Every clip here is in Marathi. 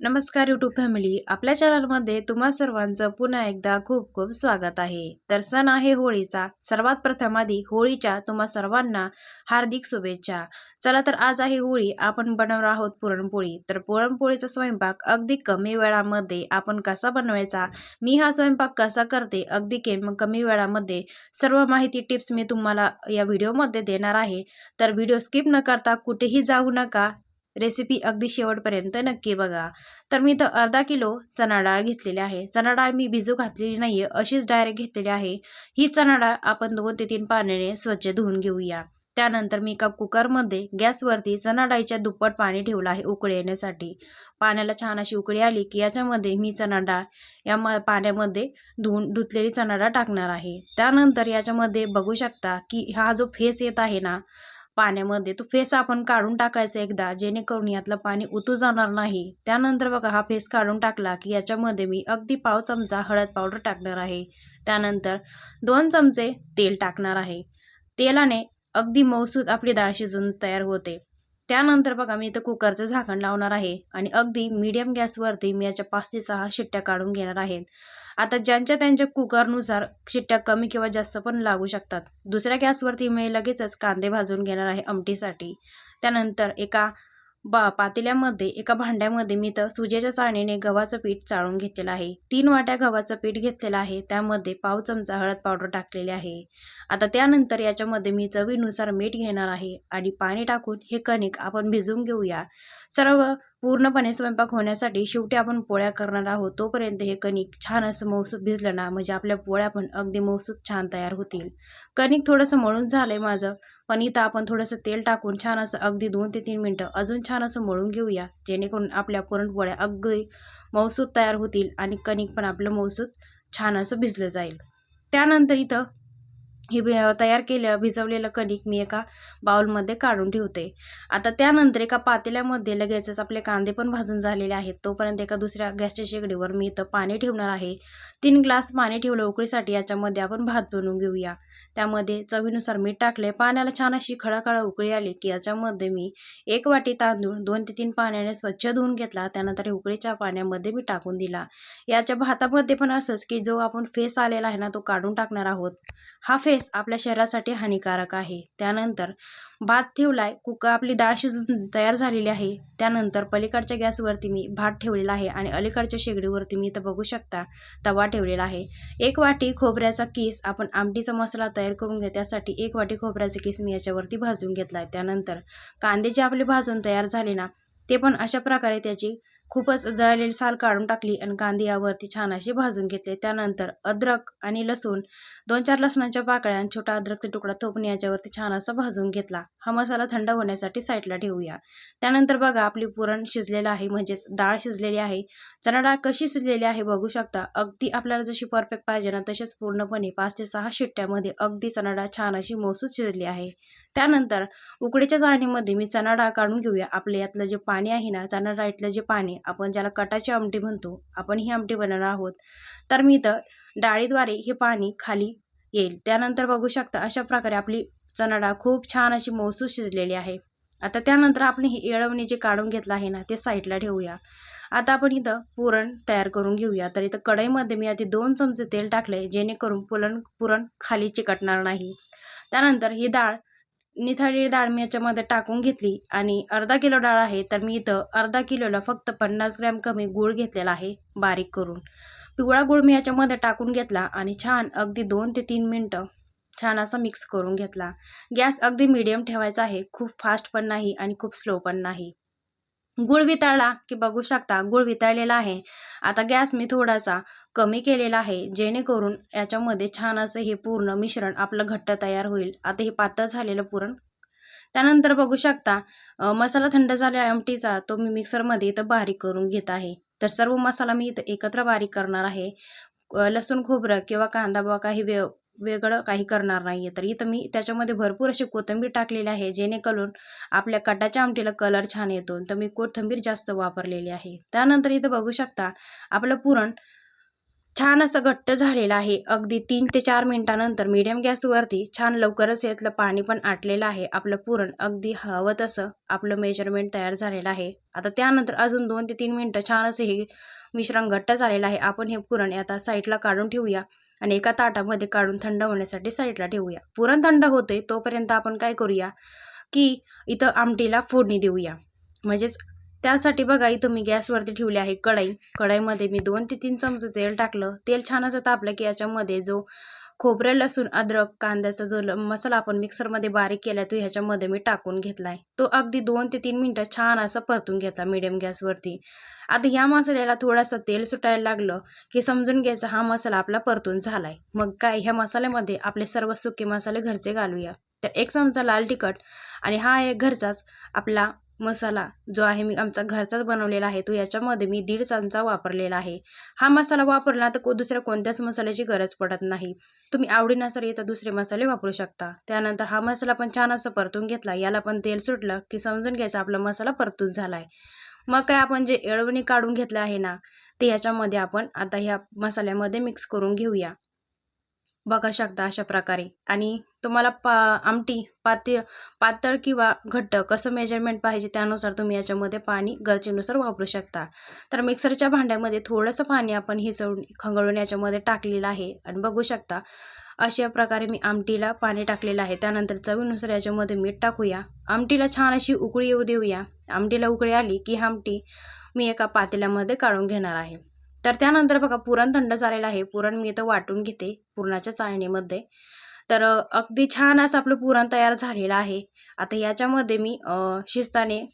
नमस्कार यूट्यूब फॅमिली आपल्या चॅनलमध्ये तुम्हा सर्वांचं पुन्हा एकदा खूप खूप स्वागत आहे. तर सण आहे होळीचा. सर्वात प्रथम आधी होळीच्या तुम्हा सर्वांना हार्दिक शुभेच्छा. चला तर आज आहे होळी. आपण बनवणार आहोत पुरणपोळी. तर पुरणपोळीचा स्वयंपाक अगदी कमी वेळामध्ये आपण कसा बनवायचा? मी हा स्वयंपाक कसा करते? अगदी केम कमी वेळामध्ये सर्व माहिती टिप्स मी तुम्हाला या व्हिडिओमध्ये देणार आहे. तर व्हिडिओ स्किप न करता कुठेही जाऊ नका. रेसिपी अगदी शेवटपर्यंत नक्की बघा. तर मी इथं अर्धा किलो चणा डाळ घेतलेली आहे. चणा डाळ मी भिजू घातलेली नाही आहे अशीच डायरेक्ट घेतलेली आहे. ही चणा डाळ आपण दोन ते तीन पाण्याने स्वच्छ धुवून घेऊया. त्यानंतर मी एका कुकरमध्ये गॅसवरती चणा डाळीच्या दुप्पट पाणी ठेवलं आहे उकळी येण्यासाठी. पाण्याला छान अशी उकळी आली की याच्यामध्ये मी चणा डाळ या म पाण्यामध्ये धुवून धुतलेली चणा डाळ टाकणार आहे. त्यानंतर याच्यामध्ये बघू शकता की हा जो फेस येत आहे ना पाण्यामध्ये तो फेस आपण काढून टाकायचा एकदा जेणेकरून यातलं पाणी उतू जाणार नाही. त्यानंतर बघा हा फेस काढून टाकला की याच्यामध्ये मी अगदी पाव चमचा हळद पावडर टाकणार आहे. त्यानंतर दोन चमचे तेल टाकणार आहे. तेलाने अगदी मौसूद आपली डाळ शिजून तयार होते. त्यानंतर बघा मी इथं कुकरचं झाकण लावणार आहे आणि अगदी मीडियम गॅसवरती मी याच्या पाच ते सहा शिट्ट्या काढून घेणार आहेत आता ज्यांच्या त्यांच्या कुकरनुसार शिट्ट्या कमी किंवा जास्त पण लागू शकतात. दुसऱ्या गॅसवरती मी लगेचच कांदे भाजून घेणार आहे आमटीसाठी. त्यानंतर एका बा पातेल्यामध्ये एका भांड्यामध्ये मी तर सुजेच्या चाळणीने गव्हाचं पीठ चाळून घेतलेलं आहे. तीन वाट्या गव्हाचं पीठ घेतलेलं आहे. त्यामध्ये पाव चमचा हळद पावडर टाकलेली आहे. आता त्यानंतर याच्यामध्ये मी चवीनुसार मीठ घेणार आहे आणि पाणी टाकून हे कणिक आपण भिजवून घेऊया. सर्व पूर्णपणे स्वयंपाक होण्यासाठी शेवटी आपण पोळ्या करणार आहोत. तोपर्यंत हे कणिक छान असं मौसूद भिजलं ना म्हणजे आपल्या पोळ्या पण अगदी मौसूद छान तयार होतील. कणिक थोडंसं मळून झालं आहे माझं पण इथं आपण थोडंसं तेल टाकून छान असं अगदी दोन ते तीन मिनटं अजून छान असं मळून घेऊया जेणेकरून आपल्या पुरणपोळ्या अगदी मौसूद तयार होतील आणि कणिक पण आपलं मौसूद छान असं भिजलं जाईल. त्यानंतर इथं हे भि तयार केलं भिजवलेलं कणिक मी एका बाउलमध्ये काढून ठेवते. आता त्यानंतर एका पातेल्यामध्ये लगेचच आपले कांदे पण भाजून झालेले आहेत. तोपर्यंत एका दुसऱ्या गॅसच्या शेगडीवर मी इथं पाणी ठेवणार आहे. तीन ग्लास पाणी ठेवलं उकळीसाठी याच्यामध्ये आपण भात बनवून घेऊया. त्यामध्ये चवीनुसार मीठ टाकले पाण्याला छान अशी खळाखळा उकळी आली की याच्यामध्ये मी एक वाटी तांदूळ दोन ते तीन पाण्याने स्वच्छ धुवून घेतला. त्यानंतर उकळीच्या पाण्यामध्ये मी टाकून दिला. याच्या भातामध्ये पण असंच की जो आपण फेस आलेला आहे ना तो काढून टाकणार आहोत. हा फेस आपल्या शरीरासाठी हानिकारक आहे. त्यानंतर भात ठेवलाय कुकर आपली डाळ शिजून तयार झालेली आहे. त्यानंतर पलीकडच्या गॅसवरती मी भात ठेवलेला आहे आणि अलीकडच्या शेगडीवरती मी इथं बघू शकता तवा ठेवलेला आहे. एक वाटी खोबऱ्याचा किस आपण आमटीचा मसाला तयार करून घ्या. त्यासाठी एक वाटी खोबऱ्याचा किस मी याच्यावरती भाजून घेतला आहे त्यानंतर कांदे जे आपले भाजून तयार झाले ना ते पण अशा प्रकारे त्याची खूपच जळलेली साल काढून टाकली आणि कांदे यावरती छान असे भाजून घेतले. त्यानंतर अद्रक आणि लसूण दोन चार लसणाच्या पाकळ्या आणि छोटा अद्रकचा तुकडा थोपून याच्यावरती छान असा भाजून घेतला. हा मसाला थंड होण्यासाठी साईडला ठेवूया. त्यानंतर बघा आपली पुरण शिजलेलं आहे म्हणजेच डाळ शिजलेली आहे. चणा डाळ कशी शिजलेली आहे बघू शकता. अगदी आपल्याला जशी परफेक्ट पाहिजे ना तसेच पूर्णपणे पाच ते सहा शिट्ट्यामध्ये अगदी चणा डाळ छान अशी मोसूद शिजली आहे. त्यानंतर उकडीच्या चाळणीमध्ये मी चणा डाळ काढून घेऊया. आपले यातलं जे पाणी आहे ना चणा डाळीतलं जे पाणी आपण ज्याला कटाची आमटी म्हणतो आपण ही आमटी बनवणार आहोत. तर मी इथं डाळीद्वारे हे पाणी खाली येईल. त्यानंतर बघू शकता अशा प्रकारे आपली चणा डाळ खूप छान अशी मौसूद शिजलेली आहे. आता त्यानंतर आपण ही येळवणी जे काढून घेतलं आहे ना ते साईडला ठेवूया. आता आपण इथं पुरण तयार करून घेऊया. तर इथं कढईमध्ये मी आधी दोन चमचे तेल टाकले जेणेकरून पुरण पुरण खाली चिकटणार नाही. त्यानंतर ही डाळ निथळलेली डाळ मी याच्यामध्ये टाकून घेतली आणि अर्धा किलो डाळ आहे तर मी इथं अर्धा किलोला फक्त पन्नास ग्रॅम कमी गूळ घेतलेला आहे बारीक करून. पिवळा गूळ मी याच्यामध्ये टाकून घेतला आणि छान अगदी दोन ते तीन मिनटं छान असा मिक्स करून घेतला. गॅस अगदी मिडियम ठेवायचा आहे खूप फास्ट पण नाही आणि खूप स्लो पण नाही. गुळ वितळला की बघू शकता गुळ वितळलेला आहे. आता गॅस मी थोडासा कमी केलेला आहे जेणेकरून याच्यामध्ये छान असं हे पूर्ण मिश्रण आपलं घट्ट तयार होईल. आता हे पातळ झालेलं पुरण. त्यानंतर बघू शकता मसाला थंड झाल्या आमटीचा तो मी मिक्सरमध्ये इथं बारीक करून घेत आहे. तर सर्व मसाला मी इथं एकत्र बारीक करणार आहे. लसूण खोबरं किंवा कांदा बा काही व्य वेगळं काही करणार नाही आहे तर इथं मी त्याच्यामध्ये भरपूर अशी कोथिंबीर टाकलेली आहे जेणेकरून आपल्या कटाच्या आमटीला कलर छान येतो. तर मी कोथिंबीर जास्त वापरलेली आहे. त्यानंतर इथं बघू शकता आपलं पुरण छान असं घट्ट झालेलं आहे. अगदी तीन ते चार मिनिटानंतर मीडियम गॅसवरती छान लवकरच यातलं पाणी पण आटलेलं आहे. आपलं पुरण अगदी हवं तसं आपलं मेजरमेंट तयार झालेलं आहे. आता त्यानंतर अजून दोन ते तीन मिनटं छान असं हे मिश्रण घट्ट झालेलं आहे. आपण हे पुरण आता साईडला काढून ठेवूया आणि एका ताटामध्ये काढून थंड होण्यासाठी साईडला ठेवूया. पुरण थंड होते तोपर्यंत आपण काय करूया की इथं आमटीला फोडणी देऊया. म्हणजेच त्यासाठी बघा इथं मी गॅसवरती ठेवली आहे कढई. कढईमध्ये मी दोन ते तीन चमचे तेल टाकलं. तेल छान असं तापलं की याच्यामध्ये जो खोबरं लसूण अद्रक कांद्याचा जो ल मसाला आपण मिक्सरमध्ये बारीक केला तो ह्याच्यामध्ये मी टाकून घेतला आहे तो अगदी दोन ते तीन मिनटं छान असं परतून घेतला मिडियम गॅसवरती. आता ह्या मसाल्याला थोडंसं तेल सुटायला लागलं की समजून घ्यायचा हा मसाला आपला परतून झाला आहे मग काय ह्या मसाल्यामध्ये आपले सर्व सुके मसाले घरचे घालूया. तर एक चमचा लाल तिखट आणि हा एक घरचाच आपला मसाला जो आहे मी आमचा घरचाच बनवलेला आहे तो याच्यामध्ये मी दीड चमचा वापरलेला आहे. हा मसाला वापरला तर को दुसऱ्या कोणत्याच मसाल्याची गरज पडत नाही. तुम्ही आवडीनुसार येता दुसरे मसाले वापरू शकता. त्यानंतर हा मसाला पण छान असं परतून घेतला. याला पण तेल सुटलं की समजून घ्यायचं आपला मसाला परतून झाला आहे मग काय आपण जे एळवणी काढून घेतलं आहे ना ते ह्याच्यामध्ये आपण आता ह्या मसाल्यामध्ये मिक्स करून घेऊया. बघा शकता अशा प्रकारे. आणि तुम्हाला पा आमटी पाती पातळ किंवा घट्ट कसं मेजरमेंट पाहिजे त्यानुसार तुम्ही याच्यामध्ये पाणी गरजेनुसार वापरू शकता. तर मिक्सरच्या भांड्यामध्ये थोडंसं पाणी आपण हिसवून खंगळून याच्यामध्ये टाकलेलं आहे. आणि बघू शकता अशा प्रकारे मी आमटीला पाणी टाकलेलं आहे. त्यानंतर चवीनुसार याच्यामध्ये मीठ टाकूया. आमटीला छान अशी उकळी येऊ देऊया. आमटीला उकळी आली की आमटी मी एका पातेल्यामध्ये काढून घेणार आहे. तर त्यानंतर बघा पुरण थंड झालेलं आहे. पुरण मी इथं वाटून घेते पुरणाच्या चाळणीमध्ये. तर अगदी छान असं आपलं पुरण तयार झालेलं आहे. आता याच्यामध्ये मी शिस्ताने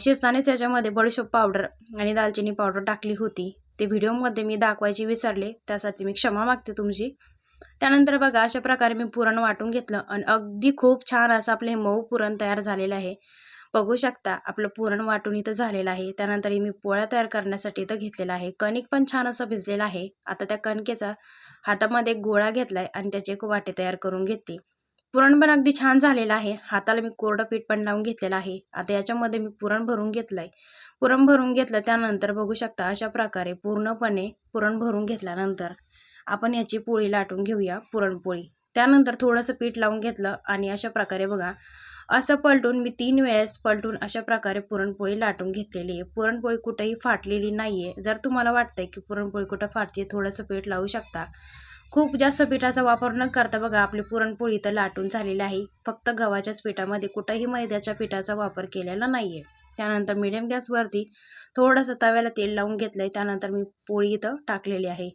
शिस्तानेच याच्यामध्ये बडीशोप पावडर आणि दालचिनी पावडर टाकली होती. ते व्हिडिओमध्ये मी दाखवायची विसरले त्यासाठी मी क्षमा मागते तुमची. त्यानंतर बघा अशा प्रकारे मी पुरण वाटून घेतलं आणि अगदी खूप छान असं आपलं हे मऊ पुरण तयार झालेलं आहे. बघू शकता आपलं पुरण वाटून इथं झालेलं आहे. त्यानंतर मी पोळ्या तयार करण्यासाठी इथं घेतलेला आहे. कणिक पण छान असं भिजलेलं आहे. आता त्या कणकेचा हातामध्ये एक गोळा घेतलाय आणि त्याचे एक वाटे तयार करून घेते. पुरण पण अगदी छान झालेलं आहे. हाताला मी कोरडं पीठ पण लावून घेतलेलं आहे. आता याच्यामध्ये मी पुरण भरून घेतलंय. पुरण भरून घेतलं त्यानंतर बघू शकता अशा प्रकारे पूर्णपणे पुरण भरून घेतल्यानंतर आपण याची पोळी लाटून घेऊया पुरणपोळी. त्यानंतर थोडंसं पीठ लावून घेतलं आणि अशा प्रकारे बघा असं पलटून मी तीन वेळेस पलटून अशा प्रकारे पुरणपोळी लाटून घेतलेली आहे. पुरणपोळी कुठेही फाटलेली नाही आहे जर तुम्हाला वाटतंय की पुरणपोळी कुठं फाटते थोडंसं पीठ लावू शकता. खूप जास्त पिठाचा वापर न करता बघा आपली पुरणपोळी तर लाटून झालेली आहे. फक्त गव्हाच्याच पिठामध्ये कुठंही मैद्याच्या पिठाचा वापर केलेला नाही आहे त्यानंतर मिडियम गॅसवरती थोडंसं तव्याला तेल लावून घेतलं आहे त्यानंतर मी पोळी इथं टाकलेली आहे.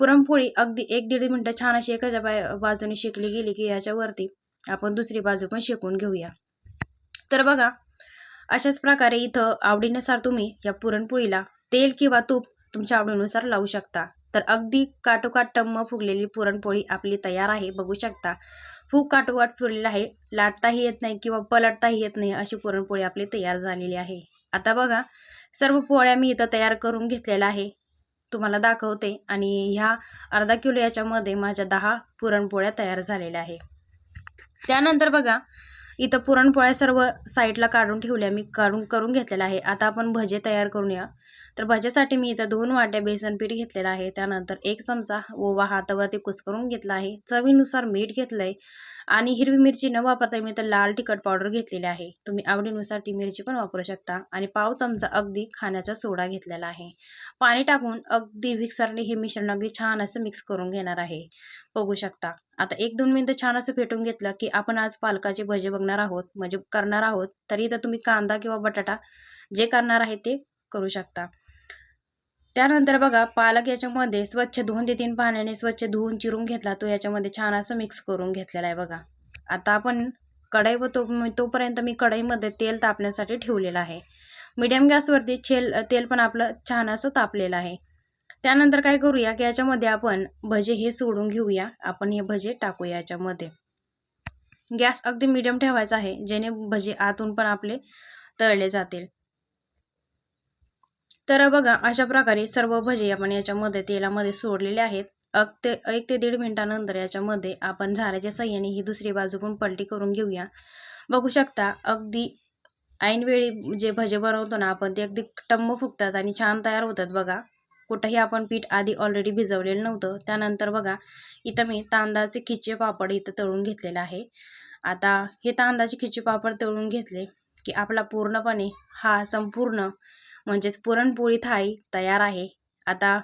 पुरणपोळी अगदी एक दीड मिनटं छान अशी एकाच्या बाजूने शिकली गेली की याच्यावरती आपण दुसरी बाजू पण शेकून घेऊया. तर बघा अशाच प्रकारे इथं आवडीनुसार तुम्ही या पुरणपोळीला तेल किंवा तूप तुमच्या आवडीनुसार लावू शकता. तर अगदी काटोकाट टम्म फुगलेली पुरणपोळी आपली तयार आहे बघू शकता. फूग काटोकाट फुरलेला आहे लाटताही येत नाही किंवा पलटताही येत नाही अशी पुरणपोळी आपली तयार झालेली आहे. आता बघा सर्व पोळ्या मी इथं तयार करून घेतलेल्या आहे. तुम्हाला दाखवते आणि ह्या अर्धा किलो याच्यामध्ये माझ्या दहा पुरणपोळ्या तयार झालेल्या आहे. त्यानंतर बघा इथं पुरणपोळ्या सर्व साईडला काढून ठेवल्या मी काढून करून घेतलेला आहे. आता आपण भजे तयार करूया. तर भज्यासाठी मी इथं दोन वाट्या बेसन पीठ घेतलेलं आहे. त्यानंतर एक चमचा ओवा हातावरती कुसकरून घेतला आहे. चवीनुसार मीठ घेतलं आहे आणि हिरवी मिरची न वापरता मी तर लाल तिखट पावडर घेतलेली आहे. तुम्ही आवडीनुसार ती मिरची पण वापरू शकता. आणि पाव चमचा अगदी खाण्याचा सोडा घेतलेला आहे. पाणी टाकून अगदी मिक्सरने हे मिश्रण अगदी छान असं मिक्स करून घेणार आहे. बघू शकता. आता एक दोन मिनटं छान असं फेटून घेतलं की आपण आज पालकाचे भजे बघणार आहोत म्हणजे करणार आहोत. तरी इथं तुम्ही कांदा किंवा बटाटा जे करणार आहे ते करू शकता. त्यानंतर बघा पालक याच्यामध्ये स्वच्छ धुवून ते तीन पाण्याने स्वच्छ धुवून चिरून घेतला तो याच्यामध्ये छान असं मिक्स करून घेतलेला आहे बघा. आता आपण कढई व तो तोपर्यंत मी कढईमध्ये तेल तापण्यासाठी ठेवलेलं आहे. मीडियम गॅसवरती छेल तेल पण आपलं छान असं तापलेलं आहे. त्यानंतर काय करूया की याच्यामध्ये आपण भजे हे सोडून घेऊया. आपण हे भजे टाकूया याच्यामध्ये. गॅस अगदी मीडियम ठेवायचा आहे जेणे भजे आतून पण आपले तळले जातील. तर बघा अशा प्रकारे सर्व भजे आपण याच्यामध्ये तेलामध्ये सोडलेले आहेत. अग ते एक ते दीड मिनिटानंतर याच्यामध्ये आपण झाऱ्याच्या सह्याने ही दुसरी बाजू पण पलटी करून घेऊया. बघू शकता अगदी ऐनवेळी जे भजे बनवतो ना आपण ते अगदी टम्म फुगतात आणि छान तयार होतात बघा. कुठंही आपण पीठ आधी ऑलरेडी भिजवलेलं नव्हतं. त्यानंतर बघा इथं मी तांदळाचे खिचे पापड इथं तळून घेतलेलं आहे. आता हे तांदळाचे खिचे पापड तळून घेतले की आपला पूर्णपणे हा संपूर्ण म्हणजेच पुरणपोळी थाळी तयार आहे. आता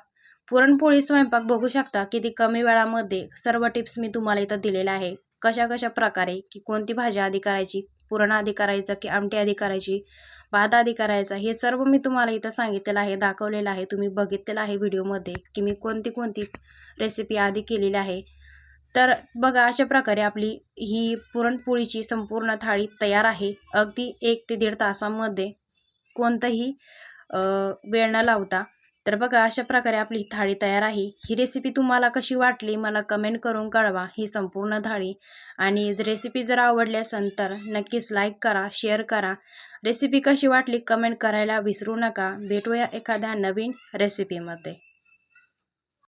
पुरणपोळी स्वयंपाक बघू शकता किती कमी वेळामध्ये सर्व टिप्स मी तुम्हाला इथं दिलेल्या आहे. कशा कशा प्रकारे की कोणती भाजी आधी करायची पुरण आधी करायचं की आमटी आधी करायची भात आधी करायचा हे सर्व मी तुम्हाला इथं सांगितलेलं आहे दाखवलेलं आहे तुम्ही बघितलेलं आहे व्हिडिओमध्ये की मी कोणती कोणती रेसिपी आधी केलेली आहे. तर बघा अशा प्रकारे आपली ही पुरणपोळीची संपूर्ण थाळी तयार आहे. अगदी एक ते दीड तासामध्ये कोणतंही वेळ न लावता. तर बघा अशा प्रकारे आपली थाळी तयार आहे. ही रेसिपी तुम्हाला कशी वाटली मला कमेंट करून कळवा. ही संपूर्ण थाळी. आणि रेसिपी जर आवडली असेल तर नक्कीच लाईक करा शेअर करा. रेसिपी कशी वाटली कमेंट करायला विसरू नका. भेटूया एखाद्या नवीन रेसिपीमध्ये